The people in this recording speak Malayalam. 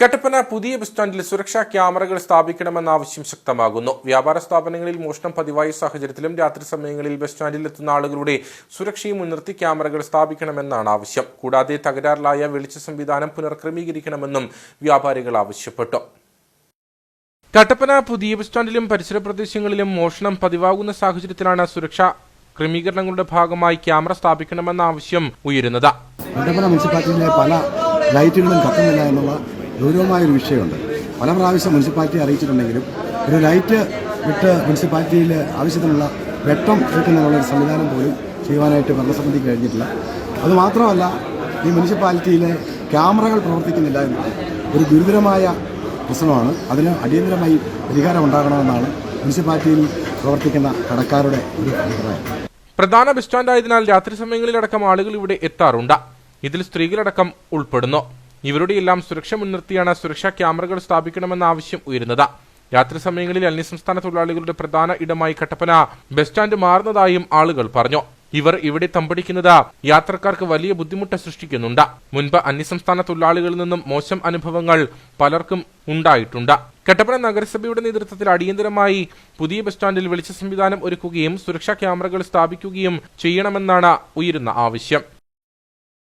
കട്ടപ്പന പുതിയ ബസ് സ്റ്റാൻഡിൽ സുരക്ഷാ ക്യാമറകൾ സ്ഥാപിക്കണമെന്ന ആവശ്യം ശക്തമാകുന്നു. വ്യാപാര സ്ഥാപനങ്ങളിൽ മോഷണം പതിവായ സാഹചര്യത്തിലും രാത്രി സമയങ്ങളിൽ ബസ് സ്റ്റാൻഡിൽ എത്തുന്ന ആളുകളുടെ സുരക്ഷയും മുൻനിർത്തി ക്യാമറകൾ സ്ഥാപിക്കണമെന്നാണ് ആവശ്യം. കൂടാതെ തകരാറിലായ വെളിച്ച സംവിധാനം പുനർക്രമീകരിക്കണമെന്നും വ്യാപാരികൾ ആവശ്യപ്പെട്ടു. കട്ടപ്പന പുതിയ ബസ് സ്റ്റാൻഡിലും പരിസര പ്രദേശങ്ങളിലും മോഷണം പതിവാകുന്ന സാഹചര്യത്തിലാണ് സുരക്ഷാ ക്രമീകരണങ്ങളുടെ ഭാഗമായി ക്യാമറ സ്ഥാപിക്കണമെന്ന ആവശ്യം ഉയരുന്നത്. മുനിസിപ്പാലിറ്റിയിലെ പല ലൈറ്റുകളും കത്തുന്നില്ല എന്നുള്ള ഗൗരവമായ ഒരു വിഷയമുണ്ട്. പല പ്രാവശ്യം മുനിസിപ്പാലിറ്റി അറിയിച്ചിട്ടുണ്ടെങ്കിലും ഒരു ലൈറ്റ് വിട്ട് മുനിസിപ്പാലിറ്റിയിൽ ആവശ്യത്തിനുള്ള വെട്ടം എടുക്കുന്നതിനുള്ള സംവിധാനം പോലും ചെയ്യുവാനായിട്ട് ഭരണസമിതിക്ക് കഴിഞ്ഞിട്ടില്ല. അതുമാത്രമല്ല ഈ മുനിസിപ്പാലിറ്റിയിലെ ക്യാമറകൾ പ്രവർത്തിക്കുന്നില്ല എന്നത് ഒരു ഗുരുതരമായ പ്രശ്നമാണ്. അതിന് അടിയന്തരമായി പരിഹാരം ഉണ്ടാകണമെന്നാണ് മുനിസിപ്പാലിറ്റിയിൽ പ്രവർത്തിക്കുന്ന കടക്കാരുടെ ഒരു അഭിപ്രായം. പ്രധാന ബസ് സ്റ്റാൻഡായതിനാൽ രാത്രി സമയങ്ങളിലടക്കം ആളുകൾ ഇവിടെ എത്താറുണ്ട്. ഇതിൽ സ്ത്രീകളടക്കം ഉൾപ്പെടുന്നു. ഇവരുടെയെല്ലാം സുരക്ഷ മുൻനിർത്തിയാണ് സുരക്ഷാ ക്യാമറകൾ സ്ഥാപിക്കണമെന്ന ആവശ്യം ഉയരുന്നത്. രാത്രി സമയങ്ങളിൽ അന്യസംസ്ഥാന തൊഴിലാളികളുടെ പ്രധാന ഇടമായി കട്ടപ്പന ബസ് സ്റ്റാൻഡ് മാറുന്നതായും ആളുകൾ പറഞ്ഞു. ഇവർ ഇവിടെ തമ്പടിക്കുന്നത് യാത്രക്കാർക്ക് വലിയ ബുദ്ധിമുട്ട് സൃഷ്ടിക്കുന്നുണ്ട്. മുൻപ് അന്യസംസ്ഥാന തൊഴിലാളികളിൽ നിന്നും മോശം അനുഭവങ്ങൾ പലർക്കും ഉണ്ടായിട്ടുണ്ട്. കട്ടപ്പന നഗരസഭയുടെ നേതൃത്വത്തിൽ അടിയന്തരമായി പുതിയ ബസ് സ്റ്റാൻഡിൽ വെളിച്ച സംവിധാനം ഒരുക്കുകയും സുരക്ഷാ ക്യാമറകൾ സ്ഥാപിക്കുകയും ചെയ്യണമെന്നാണ് ഉയരുന്ന ആവശ്യം.